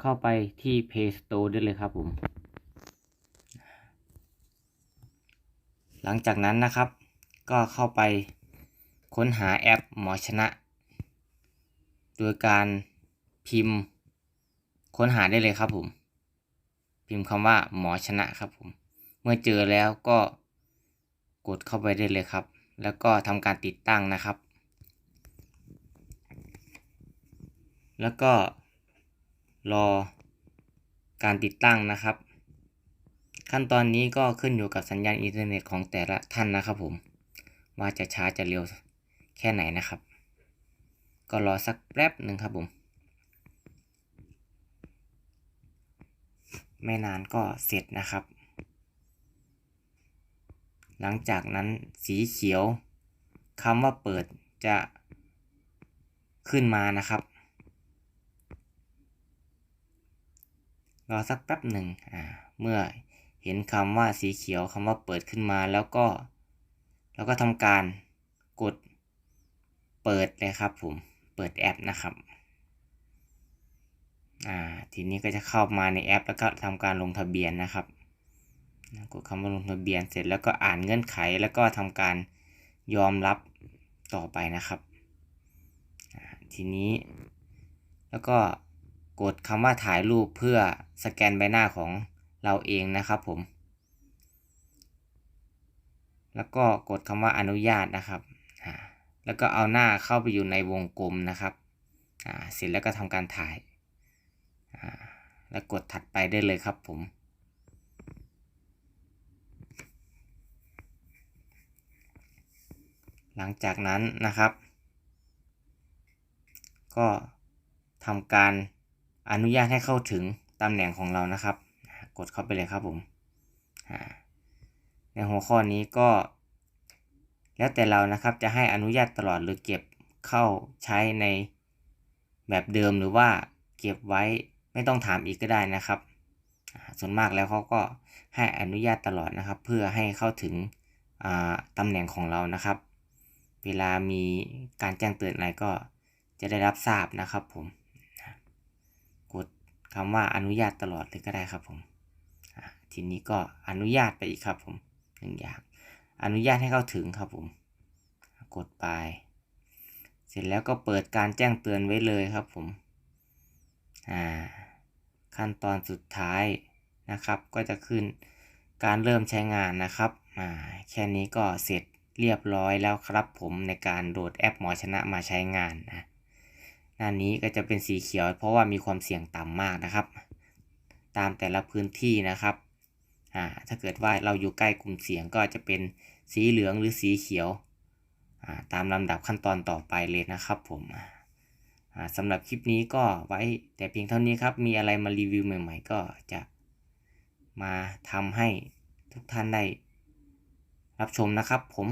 เข้าไปที่ Play Store ได้เลยครับผม หลังจากนั้นนะครับ ก็เข้าไปค้นหาแอปหมอชนะ โดยการพิมพ์ค้นหาได้เลยครับผม พิมพ์คำว่าหมอชนะครับผม เมื่อเจอแล้วก็กดเข้าไปได้เลยครับ แล้วก็ทำการติดตั้งนะครับ แล้วก็ รอการติดตั้งนะครับ ขั้นตอนนี้ก็ขึ้นอยู่กับสัญญาณอินเทอร์เน็ตของแต่ละท่านนะครับผม ว่าจะช้าจะเร็วแค่ไหนนะครับ ก็รอสักแป๊บหนึ่งครับผม ไม่นานก็เสร็จนะครับ หลังจากนั้นสีเขียวคำว่าเปิดจะขึ้นมานะครับ รอสักแป๊บหนึ่งอ่าเมื่อเห็นคำว่าสีเขียวคำว่าเปิดขึ้นมาแล้วก็ แล้วก็ทำการกดเปิดเลยครับผมเปิดแอปนะครับอ่าทีนี้ก็จะเข้ามาในแอป แล้วก็ทำการลงทะเบียนนะครับกดคำว่าลงทะเบียนเสร็จแล้วก็อ่านเงื่อนไขแล้วก็ทำการยอมรับต่อไปนะครับทีนี้แล้วก็กดคำว่าถ่ายรูปเพื่อ สแกนใบหน้าของเราเองนะครับผม แล้วก็กดคำว่าอนุญาตนะครับ แล้วก็เอาหน้าเข้าไปอยู่ในวงกลมนะครับ เสร็จแล้วก็ทำการถ่าย แล้วกดถัดไปได้เลยครับผมหลังจากนั้นนะครับ ก็ทำการอนุญาตให้เข้าถึง ตำแหน่งของเรานะครับ กดเข้าไปเลยครับผมในหัวข้อนี้ก็ แล้วแต่เรานะครับจะให้อนุญาตตลอดหรือเก็บเข้าใช้ในแบบเดิมหรือว่าเก็บไว้ไม่ต้องถามอีกก็ได้นะครับ ส่วนมากแล้วเขาก็ให้อนุญาตตลอดนะครับ เพื่อให้เข้าถึงตำแหน่งของเรานะครับ เวลามีการแจ้งเตือนอะไรก็จะได้รับทราบนะครับผม คำว่าอนุญาตตลอดเลยก็ได้ครับผมทีนี้ก็อนุญาตไปอีกครับผมหนึ่งอย่าง อนุญาตให้เข้าถึงครับผม กดไป เสร็จแล้วก็เปิดการแจ้งเตือนไว้เลยครับผมอ่าขั้นตอนสุดท้ายนะครับ ก็จะขึ้นการเริ่มใช้งานนะครับอ่าแค่นี้ก็เสร็จเรียบร้อยแล้วครับผมในการโหลดแอปหมอชนะมาใช้งานนะ หน้านี้ก็จะเป็นสีเขียว เพราะว่ามีความเสี่ยงต่ำมากนะครับ ตามแต่ละพื้นที่นะครับอ่าถ้าเกิดว่าเราอยู่ใกล้กลุ่มเสี่ยงก็จะเป็นสีเหลืองหรือสีเขียวอ่าตามลำดับขั้นตอนต่อไปเลยนะครับผมอ่าสำหรับคลิปนี้ก็ไว้แต่เพียงเท่านี้ครับ มีอะไรมารีวิวใหม่ ๆ ก็จะมาทำให้ทุกท่านได้รับชมนะครับผม